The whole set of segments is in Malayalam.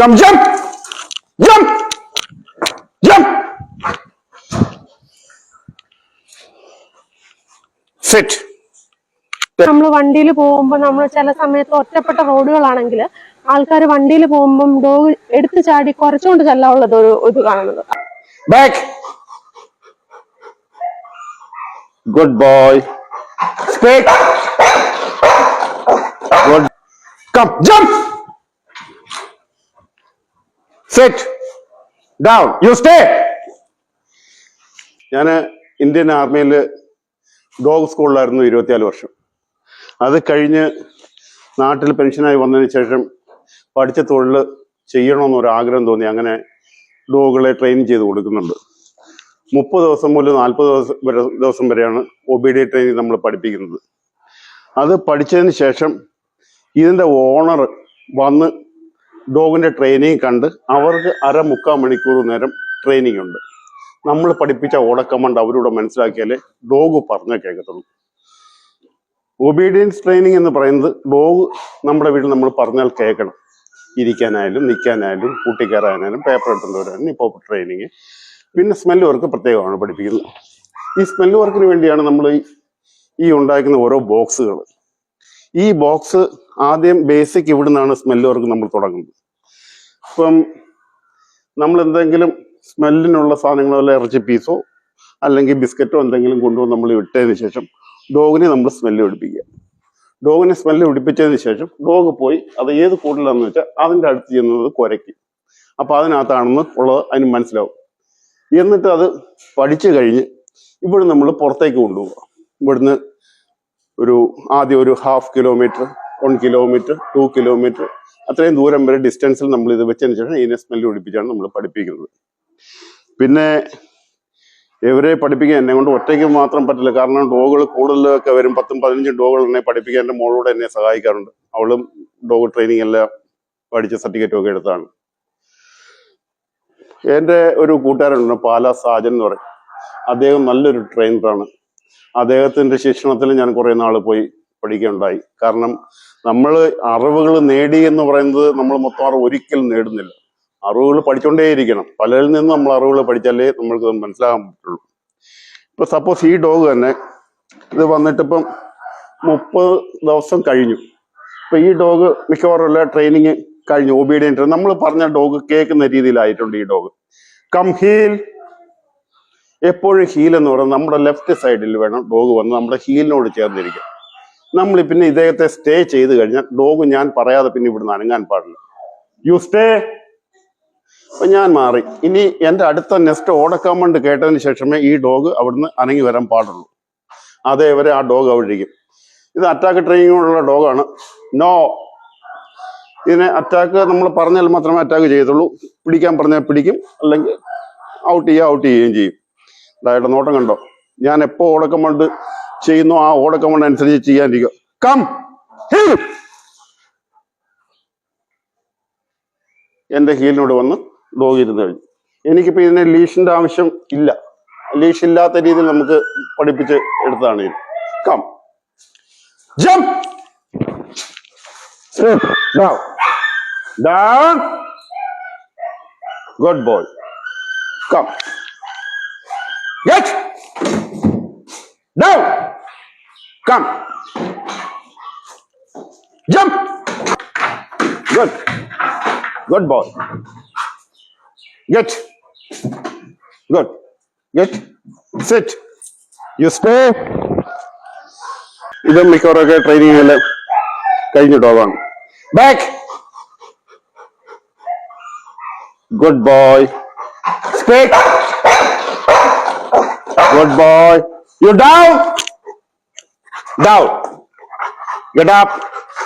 Come jump! Jump! Jump! Sit. നമ്മൾ വണ്ടിയിൽ പോകുമ്പോൾ നമ്മൾ ചില സമയത്ത് ഒറ്റപ്പെട്ട റോഡുകളാണെങ്കിൽ ആൾക്കാർ വണ്ടിയിൽ പോകുമ്പം ഡോഗ് എടുത്തു ചാടി കുറച്ചുകൊണ്ട് ചെല്ലാനുള്ളത് ഒരു ഇത് കാണുന്നത് back good boy speak good come jump. Sit. Down you stay ഞാൻ ഇന്ത്യൻ ആർമിയിൽ ഡോഗ് സ്കൂളിലായിരുന്നു ഇരുപത്തിനാല് വർഷം. അത് കഴിഞ്ഞ് നാട്ടിൽ പെൻഷനായി വന്നതിന് ശേഷം പഠിച്ച തൊഴിൽ ചെയ്യണമെന്നൊരാഗ്രഹം തോന്നി. അങ്ങനെ ഡോഗുകളെ ട്രെയിൻ ചെയ്ത് കൊടുക്കുന്നുണ്ട്. മുപ്പത് ദിവസം മുതൽ നാൽപ്പത് ദിവസം വരെ ദിവസം വരെയാണ് ഒ ബി ഡി ട്രെയിനിങ് നമ്മൾ പഠിപ്പിക്കുന്നത്. അത് പഠിച്ചതിന് ശേഷം ഇതിന്റെ ഓണർ വന്ന് ഡോഗിന്റെ ട്രെയിനിങ് കണ്ട് അവർക്ക് അര മുക്കാൽ മണിക്കൂർ നേരം ട്രെയിനിങ് ഉണ്ട്. നമ്മൾ പഠിപ്പിച്ച ഓടക്കമണ്ട് അവരോട് മനസ്സിലാക്കിയാലേ ഡോഗ് പറഞ്ഞ കേൾക്കത്തുള്ളൂ. ഒബീഡിയൻസ് ട്രെയിനിങ് എന്ന് പറയുന്നത് ഡോഗ് നമ്മുടെ വീട്ടിൽ നമ്മൾ പറഞ്ഞാൽ കേൾക്കണം. ഇരിക്കാനായാലും നിൽക്കാനായാലും കൂട്ടിക്കയറാനായാലും പേപ്പർ എടുത്തുകൊണ്ടുവരാനും ഇപ്പോൾ ട്രെയിനിങ് പിന്നെ സ്മെല്ല് വർക്ക് പ്രത്യേകമാണ് പഠിപ്പിക്കുന്നത്. ഈ സ്മെല്ല് വർക്കിന് വേണ്ടിയാണ് നമ്മൾ ഈ ഉണ്ടാക്കുന്ന ഓരോ ബോക്സുകൾ ഈ ബോക്സ് ആദ്യം ബേസിക് ഇവിടുന്നാണ് സ്മെല്ല് വർക്ക് നമ്മൾ തുടങ്ങുന്നത്. ഇപ്പം നമ്മൾ എന്തെങ്കിലും സ്മെല്ലിനുള്ള സാധനങ്ങളോ അല്ലെങ്കിൽ ഇറച്ചി പീസോ അല്ലെങ്കിൽ ബിസ്ക്കറ്റോ എന്തെങ്കിലും കൊണ്ടുവന്ന് നമ്മൾ ഇട്ടതിന് ശേഷം ഡോഗിനെ നമ്മൾ സ്മെല്ല് പിടിപ്പിക്കുക. ഡോഗിനെ സ്മെല്ല് പിടിപ്പിച്ചതിന് ശേഷം ഡോഗ് പോയി അത് ഏത് കൂടുതലാണെന്ന് വെച്ചാൽ അതിന്റെ അടുത്ത് ചെന്നത് കുരയ്ക്കും. അപ്പോൾ അതിനകത്താണെന്ന് ഉള്ളത് അതിന് മനസ്സിലാവും. എന്നിട്ട് അത് പഠിച്ചു കഴിഞ്ഞ് ഇവിടെ നമ്മൾ പുറത്തേക്ക് കൊണ്ടുപോകുക ഇവിടുന്ന് ഒരു ആദ്യം ഒരു half kilometre one kilometre two kilometre അത്രയും ദൂരം വരെ ഡിസ്റ്റൻസിൽ നമ്മൾ ഇത് വെച്ചതിന് ശേഷം ഇതിനെ സ്മെല്ല് പിടിപ്പിച്ചാണ് നമ്മൾ പഠിപ്പിക്കുന്നത്. പിന്നെ ഇവരെ പഠിപ്പിക്കാൻ എന്നെ കൊണ്ട് ഒറ്റയ്ക്ക് മാത്രം പറ്റില്ല. കാരണം ഡോഗുകൾ കൂടുതലൊക്കെ വരും. പത്തും പതിനഞ്ചും ഡോഗുകൾ എന്നെ പഠിപ്പിക്കാൻ എന്റെ മോളോട് എന്നെ സഹായിക്കാറുണ്ട്. അവളും ഡോഗ് ട്രെയിനിങ് എല്ലാം പഠിച്ച സർട്ടിഫിക്കറ്റും ഒക്കെ എടുത്താണ്. എന്റെ ഒരു കൂട്ടുകാരുണ്ട് പാല സാജൻ എന്ന് പറയും. അദ്ദേഹം നല്ലൊരു ട്രെയിനറാണ് അദ്ദേഹത്തിന്റെ ശിക്ഷണത്തിൽ ഞാൻ കുറേ നാൾ പോയി. പഠിക്കുകയുണ്ടായി കാരണം നമ്മൾ അറിവുകൾ നേടി എന്ന് പറയുന്നത് നമ്മൾ മൊത്തം ഒരിക്കലും നേടുന്നില്ല. അറിവുകൾ പഠിച്ചുകൊണ്ടേയിരിക്കണം പലരിൽ നിന്നും നമ്മൾ അറിവുകൾ പഠിച്ചാലേ നമ്മൾക്ക് മനസ്സിലാകാൻ പറ്റുള്ളൂ. ഇപ്പൊ സപ്പോസ് ഈ ഡോഗ് തന്നെ ഇത് വന്നിട്ടിപ്പം മുപ്പത് ദിവസം കഴിഞ്ഞു. ഇപ്പൊ ഈ ഡോഗ് മിക്കവാറും എല്ലാ ട്രെയിനിങ് കഴിഞ്ഞു ഒബീഡിയന്റ് നമ്മൾ പറഞ്ഞ ഡോഗ് കേൾക്കുന്ന രീതിയിലായിട്ടുണ്ട് ഈ ഡോഗ് കം ഹീൽ എപ്പോഴും ഹീൽ എന്ന് പറയുന്നത് നമ്മുടെ ലെഫ്റ്റ് സൈഡിൽ വേണം ഡോഗ് വന്ന് നമ്മുടെ ഹീലിനോട് ചേർന്നിരിക്കും നമ്മൾ പിന്നെ ഇദ്ദേഹത്തെ സ്റ്റേ ചെയ്ത് കഴിഞ്ഞാൽ ഡോഗ് ഞാൻ പറയാതെ പിന്നെ ഇവിടുന്ന് അനങ്ങാൻ പാടില്ല. യു സ്റ്റേ അപ്പൊ ഞാൻ മാറി. ഇനി എന്റെ അടുത്ത നെക്സ്റ്റ് ഓടക്കമണ്ട് കേട്ടതിന് ശേഷമേ ഈ ഡോഗ് അവിടുന്ന് അനങ്ങി വരാൻ പാടുള്ളൂ. അതേവരെ ആ ഡോഗ് അവിടെ ഇരിക്കും. ഇത് അറ്റാക്ക് ട്രെയിനിങ്ങുള്ള ഡോഗാണ് നോ ഇതിനെ അറ്റാക്ക് നമ്മൾ പറഞ്ഞാൽ മാത്രമേ അറ്റാക്ക് ചെയ്യത്തുള്ളൂ. പിടിക്കാൻ പറഞ്ഞാൽ പിടിക്കും. അല്ലെങ്കിൽ ഔട്ട് ചെയ്യുക ഔട്ട് ചെയ്യുകയും ചെയ്യും. അതായത് നോട്ടം കണ്ടോ? ഞാൻ എപ്പോ ഓടക്കമണ്ട് ചെയ്യുന്നു ആ ഓടക്കമണ്ട് അനുസരിച്ച് ചെയ്യാനിരിക്കും. കം ഹീൽ എന്റെ ഹീലിനോട് വന്ന് ഡോഗ് ഇരുന്ന് കഴിഞ്ഞു. എനിക്കിപ്പോ ഇതിന് ലീഷിന്റെ ആവശ്യം ഇല്ല. ലീഷ് ഇല്ലാത്ത രീതിയിൽ നമുക്ക് പഠിപ്പിച്ച് എടുത്തതാണ് ഇത്. Come jump down good boy come Get! Down! Come! Jump! Good. Good boy. Get. Good. Get. Sit. You stay. ഇത് മിക്കവാറൊക്കെ ട്രെയിനിങ് എല്ലാം കഴിഞ്ഞ ഡോഗാണ് back good boy speak Good boy. You down? Down. Get up.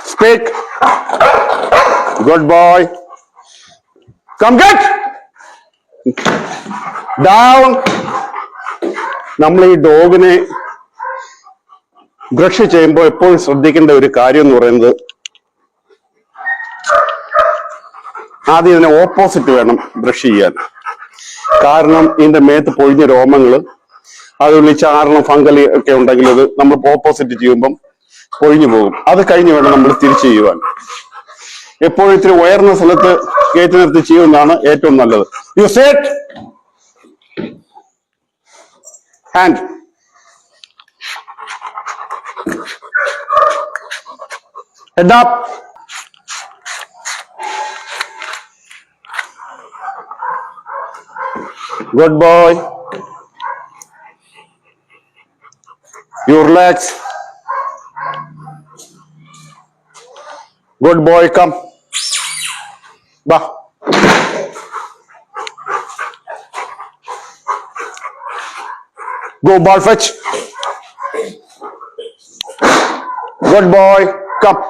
Speak. Good boy. Come get. Down. നമ്മൾ ഈ ഡോഗിനെ ബ്രഷ് ചെയ്യുമ്പോൾ എപ്പോഴും ശ്രദ്ധിക്കേണ്ട ഒരു കാര്യം എന്ന് പറയുന്നത് ആദ്യം ഇതിനെ ഓപ്പോസിറ്റ് വേണം ബ്രഷ് ചെയ്യാൻ കാരണം ഇതിന്റെ മേത്ത് പൊഴിഞ്ഞ രോമങ്ങൾ അതുള്ളിൽ ചാരണം ഫംഗലി ഒക്കെ ഉണ്ടെങ്കിൽ അത് നമ്മൾ ഓപ്പോസിറ്റ് ചെയ്യുമ്പം പൊഴിഞ്ഞു പോകും. അത് കഴിഞ്ഞ് വേണം നമ്മൾ തിരിച്ചു ചെയ്യുവാൻ. എപ്പോഴും ഇത്തിരി ഉയർന്ന സ്ഥലത്ത് കയറ്റി നിർത്തി ചെയ്യുന്നതാണ് ഏറ്റവും നല്ലത്. You set hand head up good boy Your legs. Good boy, come. Ba. Go ball fetch. Good boy, come.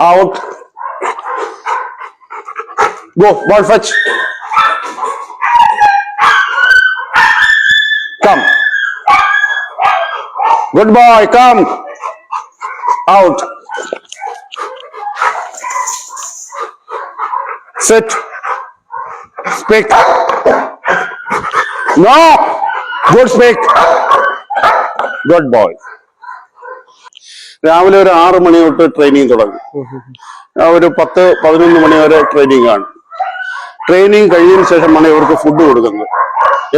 Out. Go ball fetch. Good boy. Come. Out. Sit. Speak. No! Good speak. Good boy. രാവിലെ ഒരു ആറ് മണി തൊട്ട് ട്രെയിനിങ് തുടങ്ങും ആ ഒരു പത്ത് പതിനൊന്ന് മണി വരെ ട്രെയിനിങ് ആണ് ട്രെയിനിങ് കഴിഞ്ഞതിന് ശേഷമാണ് ഇവർക്ക് ഫുഡ് കൊടുക്കുന്നത്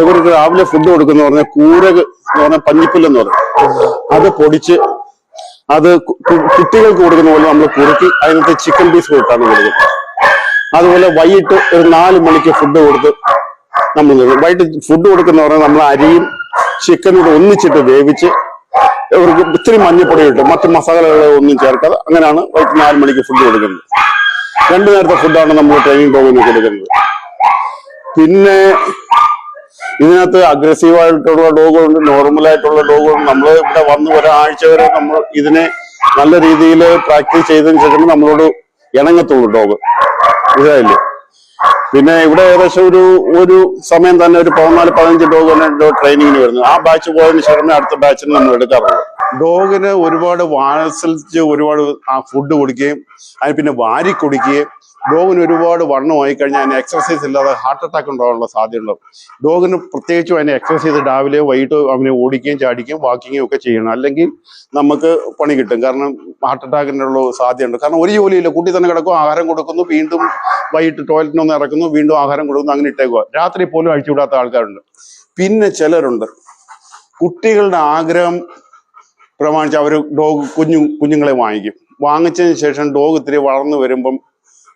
ഇവർക്ക് രാവിലെ ഫുഡ് കൊടുക്കുന്ന പറഞ്ഞാൽ കൂരക് എന്ന് പറഞ്ഞാൽ പഞ്ഞിപ്പുല്ലെന്ന് പറയും. അത് പൊടിച്ച് അത് കുട്ടികൾക്ക് കൊടുക്കുന്ന പോലെ നമ്മൾ കുറുക്കി അതിനകത്ത് ചിക്കൻ പീസ് കൊടുത്താണ് കൊടുക്കുന്നത്. അതുപോലെ വൈകിട്ട് ഒരു നാല് മണിക്ക് ഫുഡ് കൊടുത്ത് നമ്മൾ. വൈകിട്ട് ഫുഡ് കൊടുക്കുന്ന പറഞ്ഞാൽ നമ്മൾ അരിയും ചിക്കനും കൂടെ ഒന്നിച്ചിട്ട് വേവിച്ച് ഇവർക്ക് ഇത്തിരി മഞ്ഞപ്പൊടി കിട്ടും മറ്റു മസാലകളെ ഒന്നും ചേർക്കാതെ അങ്ങനെയാണ് വൈകിട്ട് നാല് മണിക്ക് ഫുഡ് കൊടുക്കുന്നത്. രണ്ടു നേരത്തെ ഫുഡാണ് നമ്മൾ ട്രെയിനിങ് പോകുന്നത് കൊടുക്കുന്നത്. പിന്നെ ഇതിനകത്ത് അഗ്രസീവ് ആയിട്ടുള്ള ഡോഗുകളുണ്ട് നോർമൽ ആയിട്ടുള്ള ഡോഗുകളുണ്ട് നമ്മൾ ഇവിടെ വന്ന് ഒരാഴ്ച വരെ നമ്മൾ ഇതിനെ നല്ല രീതിയിൽ പ്രാക്ടീസ് ചെയ്തതിന് ശേഷം നമ്മളോട് ഇണങ്ങത്തുള്ളൂ ഡോഗ് ഇതായില്ലേ പിന്നെ ഇവിടെ ഏകദേശം ഒരു ഒരു സമയം തന്നെ ഒരു പതിനാല് പതിനഞ്ച് ഡോഗ് ട്രെയിനിങ്ങിന് വരുന്നു. ആ ബാച്ച് പോയതിനു ശേഷം അടുത്ത ബാച്ചിന് നമ്മൾ എടുക്കാറുള്ളൂ. ഡോഗിന് ഒരുപാട് വാത്സലിച്ച് ഒരുപാട് ആ ഫുഡ് കൊടുക്കുകയും അതിന് പിന്നെ വാരി കുടിക്കുകയും ഡോഗിന് ഒരുപാട് വണ്ണമായി കഴിഞ്ഞാൽ അതിന് എക്സർസൈസ് ഇല്ലാതെ ഹാർട്ട് അറ്റാക്ക് ഉണ്ടാകാനുള്ള സാധ്യതയുണ്ടാവും ഡോഗിന് പ്രത്യേകിച്ചും അതിന് എക്സർസൈസ് രാവിലെ വൈകിട്ട് അവനെ ഓടിക്കുകയും ചാടിക്കുകയും വാക്കിങ്ങും ഒക്കെ ചെയ്യണം. അല്ലെങ്കിൽ നമുക്ക് പണി കിട്ടും. കാരണം ഹാർട്ട് അറ്റാക്കിനുള്ള സാധ്യതയുണ്ട്. കാരണം ഒരു ജോലിയില്ല. കുട്ടി തന്നെ കിടക്കും ആഹാരം കൊടുക്കുന്നു വീണ്ടും വൈകിട്ട് ടോയ്ലറ്റിനൊന്ന് ഇറക്കുന്നു വീണ്ടും ആഹാരം കൊടുക്കുന്നു അങ്ങനെ ഇട്ടേക്കുക രാത്രി പോലും അഴിച്ചുവിടാത്ത ആൾക്കാരുണ്ട്. പിന്നെ ചിലരുണ്ട്. കുട്ടികളുടെ ആഗ്രഹം പ്രമാണിച്ച് അവർ ഡോഗ് കുഞ്ഞു കുഞ്ഞുങ്ങളെ വാങ്ങിക്കും. വാങ്ങിച്ചതിന് ശേഷം ഡോഗ് ഇത്തിരി വളർന്നു വരുമ്പം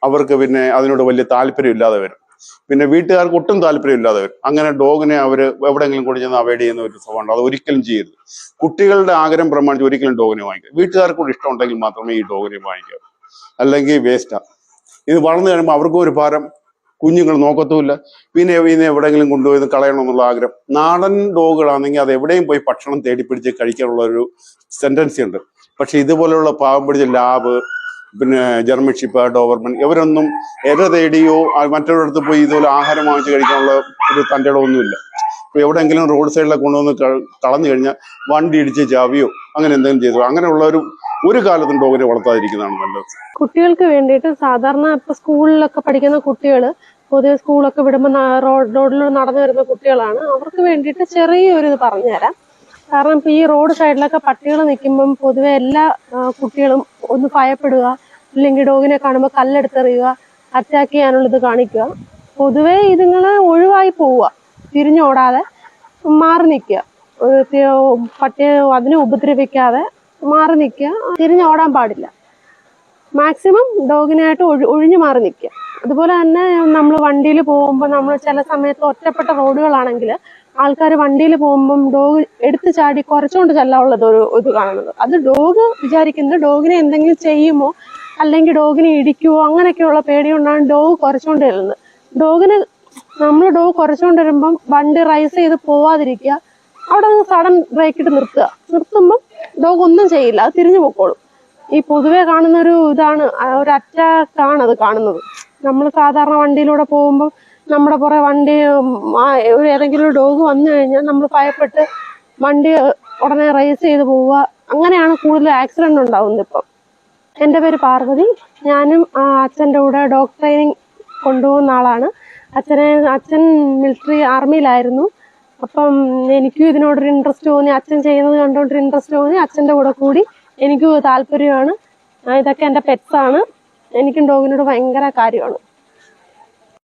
അവർക്ക് പിന്നെ അതിനോട് വലിയ താല്പര്യം ഇല്ലാതെ വരും. പിന്നെ വീട്ടുകാർക്ക് ഒട്ടും താല്പര്യം ഇല്ലാതെ വരും. അങ്ങനെ ഡോഗിനെ അവർ എവിടെയെങ്കിലും കൊണ്ട് ചെന്ന് അവോയ്ഡ് ചെയ്യുന്ന ഒരു സ്വഭാവമുണ്ട്. അത് ഒരിക്കലും ചെയ്യരുത്. കുട്ടികളുടെ ആഗ്രഹം പ്രമാണിച്ച് ഒരിക്കലും ഡോഗിനെ വാങ്ങിക്കുക വീട്ടുകാർക്ക് കൂടി ഇഷ്ടമുണ്ടെങ്കിൽ മാത്രമേ ഈ ഡോഗിനെ വാങ്ങിക്കാവൂ. അല്ലെങ്കിൽ വേസ്റ്റാ. ഇത് വളർന്നു കഴിയുമ്പോൾ അവർക്കും ഒരു ഭാരം കുഞ്ഞുങ്ങൾ നോക്കത്തുമില്ല. പിന്നെ ഇതിനെ എവിടെയെങ്കിലും കൊണ്ടുപോയി കളയണമെന്നുള്ള ആഗ്രഹം. നാടൻ ഡോഗുകളാണെങ്കിൽ അത് എവിടെയും പോയി ഭക്ഷണം തേടിപ്പിടിച്ച് കഴിക്കാനുള്ള ഒരു ടെൻഡൻസി ഉണ്ട്. പക്ഷെ ഇതുപോലെയുള്ള പാവം പിടിച്ച ലാബ് പിന്നെ ജർമ്മൻ ഷിപ്പ് ഡോവർമൻ ഇവരൊന്നും എര തേടിയോ മറ്റൊരിടത്ത് പോയി ഇതുപോലെ ആഹാരം വാങ്ങിച്ച് കഴിക്കാനുള്ള ഒരു തന്റെ ഒന്നുമില്ല ഇപ്പൊ എവിടെയെങ്കിലും റോഡ് സൈഡിലൊക്കെ കൊണ്ടുവന്ന് കളഞ്ഞു കഴിഞ്ഞാൽ വണ്ടി ഇടിച്ച് ചാവിയോ അങ്ങനെ എന്തെങ്കിലും ചെയ്തു. അങ്ങനെയുള്ള ഒരു ഒരു കാലത്തും ഡോഗിനെ വളർത്താതിരിക്കുന്നതാണ് നല്ലത്. കുട്ടികൾക്ക് വേണ്ടിയിട്ട് സാധാരണ ഇപ്പൊ സ്കൂളിലൊക്കെ പഠിക്കുന്ന കുട്ടികൾ പൊതുവെ സ്കൂളൊക്കെ വിടുമ്പോൾ റോഡ് റോഡിലൂടെ നടന്നു വരുന്ന കുട്ടികളാണ്. അവർക്ക് വേണ്ടിയിട്ട് ചെറിയൊരു ഇത് പറഞ്ഞുതരാം. കാരണം ഇപ്പൊ ഈ റോഡ് സൈഡിലൊക്കെ പട്ടികൾ നിൽക്കുമ്പം പൊതുവെ എല്ലാ കുട്ടികളും ഒന്ന് ഭയപ്പെടുക അല്ലെങ്കിൽ ഡോഗിനെ കാണുമ്പോൾ കല്ലെടുത്തെറിയുക അറ്റാക്ക് ചെയ്യാനുള്ളത് കാണിക്കുക. പൊതുവെ ഇതുങ്ങൾ ഒഴിവായി പോവുക. തിരിഞ്ഞോടാതെ മാറി നിൽക്കുക. പട്ടിയെ അതിനെ ഉപദ്രവിക്കാതെ മാറി നിൽക്കുക. തിരിഞ്ഞോടാൻ പാടില്ല. മാക്സിമം ഡോഗിനായിട്ട് ഒഴി ഒഴിഞ്ഞു മാറി നിൽക്കുക. അതുപോലെ തന്നെ നമ്മൾ വണ്ടിയിൽ പോകുമ്പോൾ നമ്മൾ ചില സമയത്ത് ഒറ്റപ്പെട്ട റോഡുകളാണെങ്കിൽ ആൾക്കാർ വണ്ടിയിൽ പോകുമ്പം ഡോഗ് എടുത്തു ചാടി കുറച്ചുകൊണ്ട് ചെല്ലാനുള്ളത് ഒരു ഇത് കാണുന്നത്. അത് ഡോഗ് വിചാരിക്കുന്നത് ഡോഗിനെ എന്തെങ്കിലും ചെയ്യുമോ അല്ലെങ്കിൽ ഡോഗിനെ ഇടിക്കുമോ അങ്ങനെയൊക്കെയുള്ള പേടി കൊണ്ടാണ് ഡോഗ് കുറച്ചുകൊണ്ട് ചെല്ലുന്നത്. ഡോഗിന് നമ്മൾ ഡോഗ് കുറച്ചുകൊണ്ട് വരുമ്പം വണ്ടി റൈസ് ചെയ്ത് പോവാതിരിക്കുക. അവിടെ സഡൻ ബ്രേക്കിട്ട് നിർത്തുക. നിർത്തുമ്പം ഡോഗ് ഒന്നും ചെയ്യില്ല. അത് തിരിഞ്ഞു പൊക്കോളും. ഈ പൊതുവെ കാണുന്ന ഒരു ഇതാണ് ഒരു അറ്റാക്കാണ് അത് കാണുന്നത്. നമ്മൾ സാധാരണ വണ്ടിയിലൂടെ പോകുമ്പോൾ നമ്മുടെ പുറകെ വണ്ടി ഒരു ഏതെങ്കിലും ഒരു ഡോഗ് വന്നു കഴിഞ്ഞാൽ നമ്മൾ ഭയപ്പെട്ട് വണ്ടി ഉടനെ റേസ് ചെയ്ത് പോവുക. അങ്ങനെയാണ് കൂടുതൽ ആക്സിഡന്റ് ഉണ്ടാവുന്നത് ഇപ്പം. എന്റെ പേര് പാർവതി. ഞാനും അച്ഛന്റെ കൂടെ ഡോഗ് ട്രെയിനിങ് കൊണ്ടുപോകുന്ന ആളാണ്. അച്ഛനെ അച്ഛൻ മിലിറ്ററി ആർമിയിലായിരുന്നു അപ്പം എനിക്കും ഇതിനോടൊരു ഇൻട്രസ്റ്റ് തോന്നി. അച്ഛൻ ചെയ്യുന്നത് കണ്ടോണ്ടൊരു ഇൻട്രസ്റ്റ് തോന്നി. അച്ഛന്റെ കൂടെ കൂടി എനിക്കും താല്പര്യമാണ്. ഇതൊക്കെ എന്റെ പെറ്റ്സാണ് എനിക്കും ഡോഗിനോട് ഭയങ്കര കാര്യമാണ്.